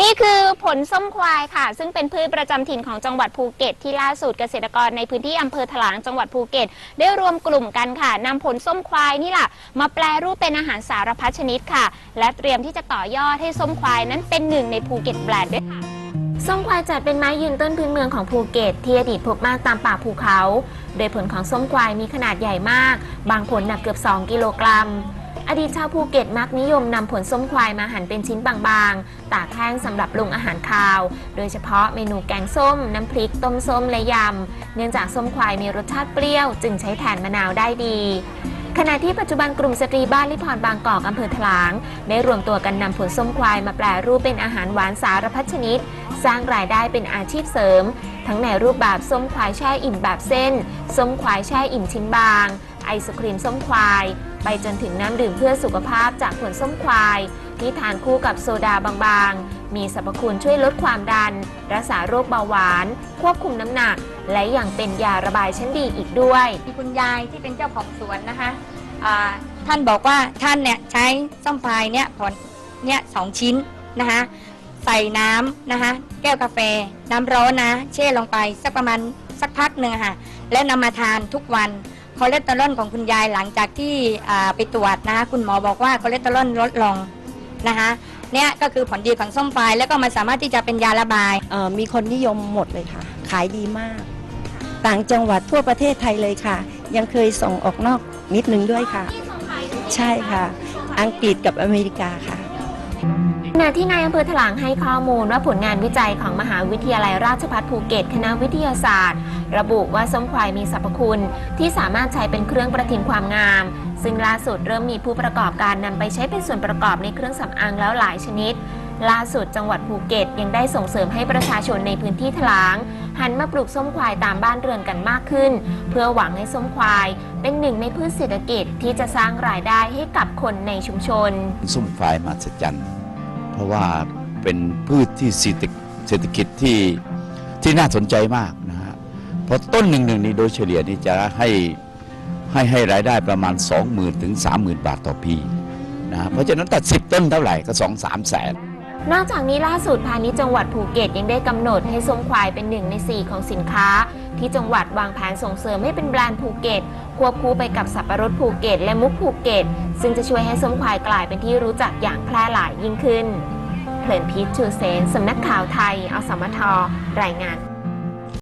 นี่คือผลส้มควายค่ะ ซึ่งเป็นพืชประจำถิ่นของจังหวัดภูเก็ต ที่ล่าสุดเกษตรกรในพื้นที่อำเภอถลางจังหวัดภูเก็ต ได้รวมกลุ่มกันค่ะนำผลส้มควายนี่แหละมาแปลรูปเป็นอาหารสารพัดชนิดค่ะ และเตรียมที่จะต่อยอดให้ส้มควายนั้นเป็นหนึ่งในภูเก็ตแบรนด์ด้วยค่ะส้มควายจัดเป็นไม้ยืนต้นพื้นเมืองของภูเก็ต ที่อดีตพบมากตามป่าภูเขา โดยผลของส้มควายมีขนาดใหญ่มาก บางผลหนักเกือบ 2 กิโลกรัม อดีตชาวภูเก็ตมักนิยมนำผลส้มควายมาหั่นเป็นชิ้นบางๆ ตากแห้งสำหรับปรุงอาหารคาว โดยเฉพาะเมนูแกงส้ม น้ำพริก ต้มส้ม และยำ เนื่องจากส้มควายมีรสชาติเปรี้ยว จึงใช้แทนมะนาวได้ดีขณะที่ปัจจุบันกลุ่มสตรีบ้านลิพรบางกอกอำเภอถลาง ได้รวมตัวกันนำผลส้มควายมาแปรรูปเป็นอาหารหวานสารพัดชนิด สร้างรายได้เป็นอาชีพเสริม ทั้งในรูปแบบส้มควายแช่อิ่มแบบเส้น ส้มควายแช่อิ่มชิ้นบาง ไอศครีมส้มควาย ไปจนถึงน้ำดื่มเพื่อสุขภาพจากผลส้มควาย ที่ทานคู่กับโซดาบางๆ มีสรรพคุณช่วยลดความดัน รักษาโรคเบาหวาน ควบคุมน้ำหนัก และยังเป็นยาระบายชั้นดีอีกด้วย มีคุณยายที่เป็นเจ้าของสวนนะคะอ่าท่านบอกว่าท่านเนี่ยใช้ส้มพายเนี่ยผลเนี่ยสองชิ้นนะคะใส่น้ำนะคะแก้วกาแฟ น้ำร้อนนะแช่ลงไปสักประมาณสักพักหนึ่งค่ะ แล้วนำมาทานทุกวัน คอเลสเตอรอลของคุณยายหลังจากที่ไปตรวจนะคะคุณหมอบอกว่าคอเลสเตอรอลลดลงนะคะเนี่ยก็คือผลดีของส้มพายแล้วก็มันสามารถที่จะเป็นยาระบายมีคนนิยมหมดเลยค่ะ ขายดีมาก ต่างจังหวัดทั่วประเทศไทยเลยค่ะ ยังเคยส่งออกนอกนิดนึงด้วยค่ะ ใช่ค่ะ อังกฤษกับอเมริกาค่ะ ขณะที่นายอำเภอถลางให้ข้อมูลว่าผลงานวิจัยของมหาวิทยาลัยราชภัฏภูเก็ต คณะวิทยาศาสตร์ ระบุว่าส้มควายมีสรรพคุณ ที่สามารถใช้เป็นเครื่องประทินความงาม ซึ่งล่าสุดเริ่มมีผู้ประกอบการนำไปใช้เป็นส่วนประกอบในเครื่องสำอางแล้วหลายชนิด ล่าสุดจังหวัดภูเก็ต ยังได้ส่งเสริมให้ประชาชนในพื้นที่ถลาง หันมาปลูกส้มควายตามบ้านเรือนกันมากขึ้น เพื่อหวังให้ส้มควาย เป็นหนึ่งในพืชเศรษฐกิจที่จะสร้างรายได้ให้กับคนในชุมชน ส้มควายมหัศจรรย์ เพราะว่าเป็นพืชที่เศรษฐกิจที่ที่น่าสนใจมากนะฮะเพราะต้นหนึ่งหนึ่งนี้โดยเฉลี่ยนี่จะให้ให้ให้รายได้ประมาณ 20,000 ถึง 30,000 บาทต่อปีนะฮะเพราะฉะนั้นตัดสิบต้นเท่าไหร่ก็2 3แสน นอกจากนี้ล่าสุดพาณิชย์จังหวัดภูเก็ตยังได้กำหนดให้ส้มควายเป็นหนึ่งใน 4 ของสินค้า ที่จังหวัดวางแผนส่งเสริมให้เป็นแบรนด์ภูเก็ตควบคู่ไปกับสับปะรดภูเก็ต และมุกภูเก็ต ซึ่งจะช่วยให้ส้มควายกลายเป็นที่รู้จักอย่างแพร่หลายยิ่งขึ้นเพลินพิษชูเซนสำนักข่าวไทย อสมทรายงาน